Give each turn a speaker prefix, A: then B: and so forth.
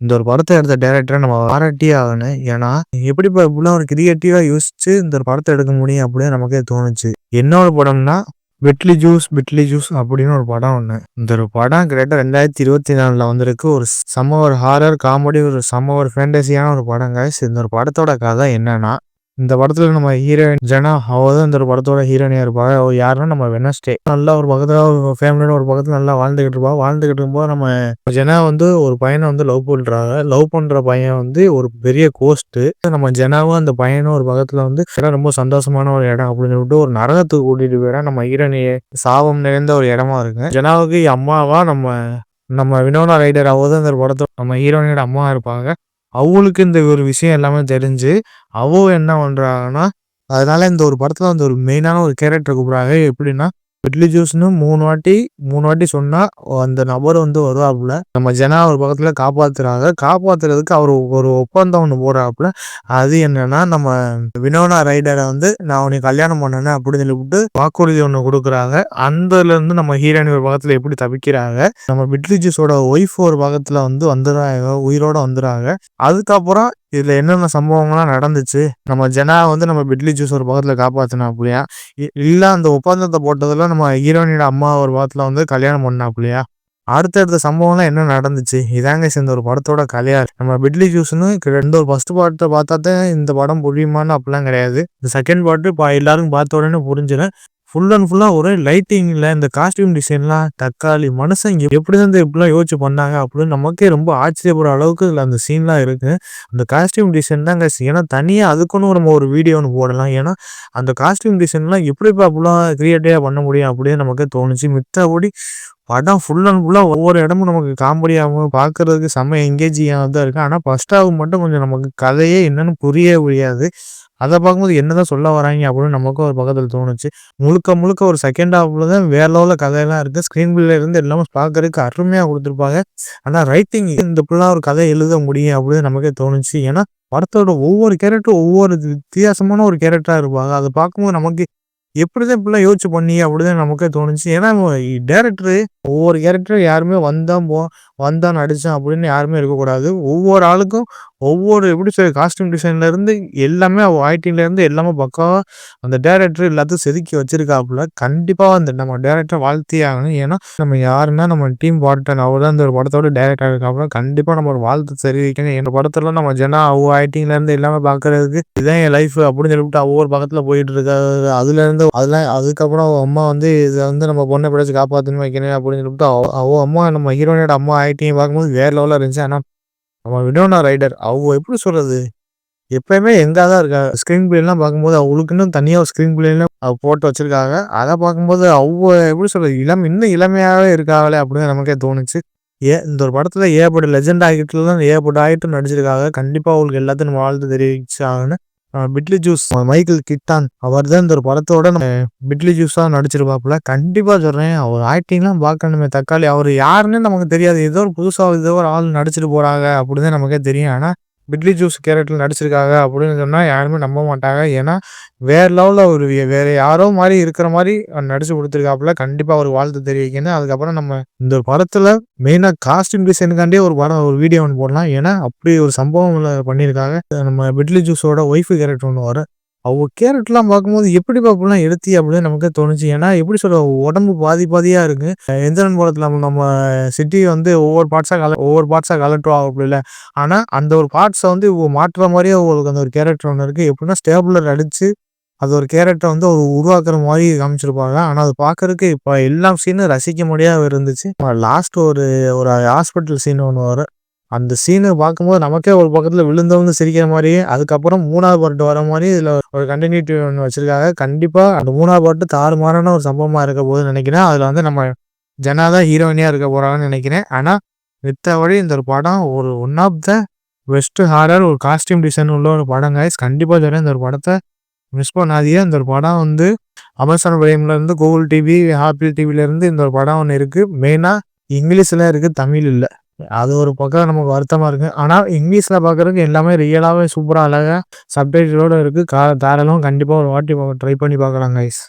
A: இந்த ஒரு படத்தை எடுத்த டேரக்டரை நம்ம பாராட்டியே ஆகணும். ஏன்னா எப்படி இப்படிலாம் ஒரு கிரியேட்டிவா யோசிச்சு இந்த ஒரு படத்தை எடுக்க முடியும் அப்படின்னு நமக்கே தோணுச்சு. என்னோட படம்னா வெட்லி ஜூஸ் பிட்லி ஜூஸ் அப்படின்னு ஒரு படம் ஒன்று இந்த ஒரு படம் கிட்டத்தட்ட ரெண்டாயிரத்தி இருபத்தி நாலில் வந்திருக்கு. ஒரு செம்ம ஒரு ஹாரர் காமெடி ஒரு செம்ம ஒரு ஃபேண்டசியான ஒரு படம் கைஸ் இந்த ஒரு படத்தோட கதை என்னன்னா இந்த படத்துல நம்ம ஹீரோயின் ஜனா அவ தான் இந்த ஒரு படத்தோட ஹீரோயினியா இருப்பாங்க அவ யாருன்னா நம்ம வெனஸ்டே நல்லா ஒரு பக்கத்துல ஒரு ஃபேமிலியோட ஒரு பக்கத்துல நல்லா வாழ்ந்துகிட்டு இருப்பா. வாழ்ந்துகிட்டு இருக்கும்போது நம்ம ஜனா வந்து ஒரு பையனை வந்து லவ் பண்றாங்க. லவ் பண்ற பையன் வந்து ஒரு பெரிய கோஸ்ட் நம்ம ஜனாவும் அந்த பையனும் ஒரு பக்கத்துல வந்து ரொம்ப சந்தோஷமான ஒரு இடம் அப்படின்னு சொல்லிட்டு ஒரு நரகத்துக்கு கூட்டிட்டு போயிடா நம்ம ஹீரோனியை சாபம் நிறைந்த ஒரு இடமா இருக்கு. ஜனாவுக்கு அம்மாவா நம்ம நம்ம வினோனா ரைடர் அவ தான் இந்த படத்தோட நம்ம ஹீரோனியோட அம்மா இருப்பாங்க. அவளுக்கு இந்த ஒரு விஷயம் எல்லாமே தெரிஞ்சு அவ என்ன பண்ணுறாங்கன்னா அதனால இந்த ஒரு படத்தில் வந்து ஒரு மெயினான ஒரு கேரக்டர் கூப்பிட்றாங்க. எப்படின்னா இட்லி ஜூஸ்னு மூணு வாட்டி மூணு வாட்டி சொன்னா அந்த நபர் வந்து வருவாப்புல. நம்ம ஜனா ஒரு பக்கத்துல காப்பாத்துறாங்க. காப்பாத்துறதுக்கு அவர் ஒரு ஒப்பந்தம் ஒன்று போடுறாப்புல. அது என்னன்னா நம்ம வினோனா ரைடரை வந்து நான் உனக்கு கல்யாணம் பண்ணேன் அப்படின்னு சொல்லிவிட்டு வாக்குறுதி ஒன்று கொடுக்குறாங்க. அந்தல இருந்து நம்ம ஹீரோயின் ஒரு பக்கத்துல எப்படி தவிக்கிறாங்க நம்ம பிட்லி ஜூஸோட ஒய்ஃப் ஒரு பக்கத்துல வந்து வந்துடுறாங்க உயிரோட வந்துடுறாங்க அதுக்கப்புறம் இதில் என்னென்ன சம்பவங்கள்லாம் நடந்துச்சு? நம்ம ஜனா வந்து நம்ம பிட்லி ஜூஸ் ஒரு பக்கத்தில் காப்பாற்றினா அப்படியா இல்லை அந்த ஒப்பந்தத்தை போட்டதுல நம்ம ஹீரோனியோட அம்மா ஒரு பக்கத்தில் வந்து கல்யாணம் பண்ணா அப்படியா அடுத்தடுத்த சம்பவம்லாம் என்ன நடந்துச்சு? இதாங்க சேர்ந்த ஒரு படத்தோட கலையார் நம்ம பிட்லி ஜூஸ்னு ரெண்டு ஒரு ஃபர்ஸ்ட் பாட்டை பார்த்தா தான் இந்த படம் புரியுமான்னு அப்படிலாம் கிடையாது. இந்த செகண்ட் பாட்டு எல்லாரும் பார்த்த உடனே புரிஞ்சிடும் ஃபுல் அண்ட் ஃபுல்லாக ஒரே லைட்டிங்கில் இந்த காஸ்டியூம் டிசைன்லாம் தக்காளி மனுஷன் இங்கே எப்படி வந்து இப்படிலாம் யோசிச்சு பண்ணாங்க அப்படின்னு நமக்கே ரொம்ப ஆச்சரியப்படுற அளவுக்கு இதில் அந்த சீன்லாம் இருக்குது அந்த காஸ்டியூம் டிசைன் தாங்க ஏன்னா தனியாக அதுக்குன்னு நம்ம ஒரு வீடியோ ஒன்று போடலாம். ஏன்னா அந்த காஸ்டியூம் டிசைன்லாம் எப்படி அப்படிலாம் கிரியேட்டிவாக பண்ண முடியும் அப்படின்னு நமக்கு தோணுச்சு. மித்தபடி படம் ஃபுல் அண்ட் ஃபுல்லாக ஒவ்வொரு இடமும் நமக்கு காமெடியாகவும் பார்க்கறதுக்கு செம்ம எங்கேஜிங்காக தான் இருக்குது ஆனால் ஃபஸ்ட் ஆகும் மட்டும் கொஞ்சம் நமக்கு கதையே என்னென்னு புரியவே முடியாது அதை பார்க்கும்போது என்னதான் சொல்ல வராங்க அப்படின்னு நமக்கும் ஒரு பக்கத்தில் தோணுச்சு. முழுக்க முழுக்க ஒரு செகண்ட் ஹாஃப்ல தான் வேற லெவலில் கதையெல்லாம் இருக்குது ஸ்க்ரீன் பில்ல இருந்து எல்லாமே பார்க்கறதுக்கு அருமையாக கொடுத்துருப்பாங்க. ஆனால் ரைட்டிங் இந்த பிள்ளை ஒரு கதை எழுத முடியும் அப்படின்னு நமக்கே தோணுச்சு. ஏன்னா படத்தோட ஒவ்வொரு கேரக்டரும் ஒவ்வொரு வித்தியாசமான ஒரு கேரக்டராக இருப்பாங்க. அதை பார்க்கும்போது நமக்கு எப்படிதான் இப்படிலாம் யோசிச்சு பண்ணி அப்படிதான் நமக்கே தோணுச்சு. ஏன்னா டேரக்டரு ஒவ்வொரு கேரக்டரும் யாருமே வந்தான் போ வந்தான் நடிச்சான் அப்படின்னு யாருமே இருக்கக்கூடாது. ஒவ்வொரு ஆளுக்கும் ஒவ்வொரு எப்படி சொல்ல காஸ்டியூம் டிசைன்லேருந்து எல்லாமே ஆக்டிங்ல இருந்து எல்லாமே பக்கம் அந்த டேரக்டர் எல்லாத்தையும் செதுக்கி வச்சிருக்காப்புல. கண்டிப்பாக அந்த நம்ம டேரக்டர் வாழ்த்தே ஆகணும். ஏன்னா நம்ம யாருன்னா நம்ம டீம் பாட்டன் அவர் தான் இந்த ஒரு படத்தோட டேரக்டர் இருக்காப்புல கண்டிப்பாக நம்ம ஒரு வாழ்த்து தெரிவிக்கணும். என் படத்துல நம்ம ஜனா அவ ஆக்டிங்ல எல்லாமே பார்க்கறதுக்கு இதுதான் என் லைஃப் அப்படின்னு சொல்லிட்டு ஒவ்வொரு பக்கத்தில் போயிட்டு இருக்காரு அதுலேருந்து அதெல்லாம் அதுக்கப்புறம் அம்மா வந்து இதை வந்து நம்ம பொண்ணை பிடிச்சி காப்பாற்றணும் வைக்கணும் அப்படின்னு சொல்லிட்டு அவ அம்மா நம்ம ஹீரோனோட அம்மா ஆக்டிங் பார்க்கும்போது வேற லெவலில் இருந்துச்சு. ஆனால் நம்ம வினோனா ரைடர். அவங்க எப்படி சொல்றது? எப்பயுமே எங்காக தான் இருக்கா ஸ்க்ரீன் பிளேலாம் பார்க்கும்போது அவளுக்குன்னு தனியாக ஒரு ஸ்க்ரீன் பிளேலாம் அவள் போட்டு வச்சிருக்காங்க. அதை பார்க்கும்போது அவ எப்படி சொல்றது? இளம் இன்னும் இளமையாகவே இருக்காங்களே அப்படின்னு நமக்கே தோணுச்சு. ஏ இந்த ஒரு படத்தில் ஏற்பட்ட லெஜெண்ட் ஆகிட்டு தான் ஏற்பட்ட ஆகிட்டும் நடிச்சிருக்காங்க. கண்டிப்பாக அவங்களுக்கு எல்லாத்தையும் வாழ்த்து தெரிவிச்சாங்கன்னு பிட்லி ஜூஸ் மைக்கேல் கிட்டான் அவர் தான் இந்த ஒரு படத்தோட நம்ம பிட்லி ஜூஸாக நடிச்சிருப்பாப்புல. கண்டிப்பாக சொல்கிறேன் அவர் ஆக்டிங்லாம் பார்க்கணுமே தக்காளி. அவர் யாருன்னு நமக்கு தெரியாது. ஏதோ ஒரு புதுசாக ஏதோ ஒரு ஆள் நடிச்சிட்டு போகிறாங்க அப்படின்னு நமக்கே தெரியும். ஆனால் பிட்லி ஜூஸ் கேரக்டர் நடிச்சிருக்காங்க அப்படின்னு சொன்னால் யாருமே நம்ப மாட்டாங்க. ஏன்னா வேற லெவலில் ஒரு வேற யாரோ மாதிரி இருக்கிற மாதிரி நடிச்சு கொடுத்துருக்காப்புல. கண்டிப்பாக ஒரு வாழ்த்து தெரிவிக்கணும் அதுக்கப்புறம் நம்ம இந்த படத்தில் மெயினாக காஸ்டியூம் டிசைனுக்காண்டே ஒரு படம் ஒரு வீடியோ ஒன்று போடலாம். ஏன்னா அப்படி ஒரு சம்பவம் பண்ணியிருக்காங்க. நம்ம பிட்லி ஜூஸோட ஒய்ஃபு கேரக்டர் ஒன்று வரும். அவங்க கேரட்லாம் பார்க்கும்போது எப்படி பார்ப்போம்லாம் எடுத்தி அப்படின்னு நமக்கு தோணுச்சு. ஏன்னா எப்படி சொல்ல உடம்பு பாதி பாதியாக இருக்கு. எந்திரன் படத்தில் நம்ம சிட்டி வந்து ஒவ்வொரு பார்ட்ஸாக கல ஒவ்வொரு பார்ட்ஸாக கலட்டுவோம் அப்படி இல்லை ஆனால் அந்த ஒரு பார்ட்ஸை வந்து மாற்றுற மாதிரியே உங்களுக்கு அந்த ஒரு கேரக்டர் ஒன்று இருக்குது எப்படின்னா ஸ்டேபிளர் அடித்து அது ஒரு கேரக்டரை வந்து அவர் உருவாக்குற மாதிரி காமிச்சிருப்பாங்க. ஆனால் அது பார்க்கறதுக்கு இப்போ எல்லா சீனும் ரசிக்க முடியாத இருந்துச்சு. லாஸ்ட் ஒரு ஒரு ஹாஸ்பிட்டல் சீன் ஒன்று வரும். அந்த சீனை பார்க்கும்போது நமக்கே ஒரு பக்கத்தில் விழுந்தவங்க சிரிக்கிற மாதிரி அதுக்கப்புறம் மூணாவது பாட்டு வர மாதிரி இதில் ஒரு கண்டினியூட்டி ஒன்று வச்சுருக்காங்க. கண்டிப்பாக அந்த மூணாவது பாட்டு தாறுமாறான ஒரு சம்பவமாக இருக்க போதுன்னு நினைக்கிறேன். அதில் வந்து நம்ம ஜனா தான் ஹீரோயினியாக இருக்க போகிறாங்கன்னு நினைக்கிறேன். ஆனால் மித்தபடி இந்த ஒரு படம் ஒரு one of the best horror ஒரு காஸ்டியூம் டிசைன் உள்ள ஒரு படம் கைஸ் கண்டிப்பாக தரேன் இந்த ஒரு படத்தை மிஸ் பண்ணாதீங்க. இந்த ஒரு படம் வந்து அமேசான் பிரைம்லேருந்து கூகுள் டிவி ஆப்பிள் டிவிலேருந்து இந்த ஒரு படம் ஒன்று இருக்குது மெயினாக இங்கிலீஷில் இருக்குது தமிழ் இல்லை. அது ஒரு பக்கம் நமக்கு வருத்தமாக இருக்குது ஆனால் இங்கிலீஷில் பார்க்குறதுக்கு எல்லாமே ரியலாகவே சூப்பராக அழகாக சப்டைட்டிலோடு இருக்குது கா தாராளம் கண்டிப்பாக ஒரு வாட்டி ட்ரை பண்ணி பார்க்கலாம் கைஸ்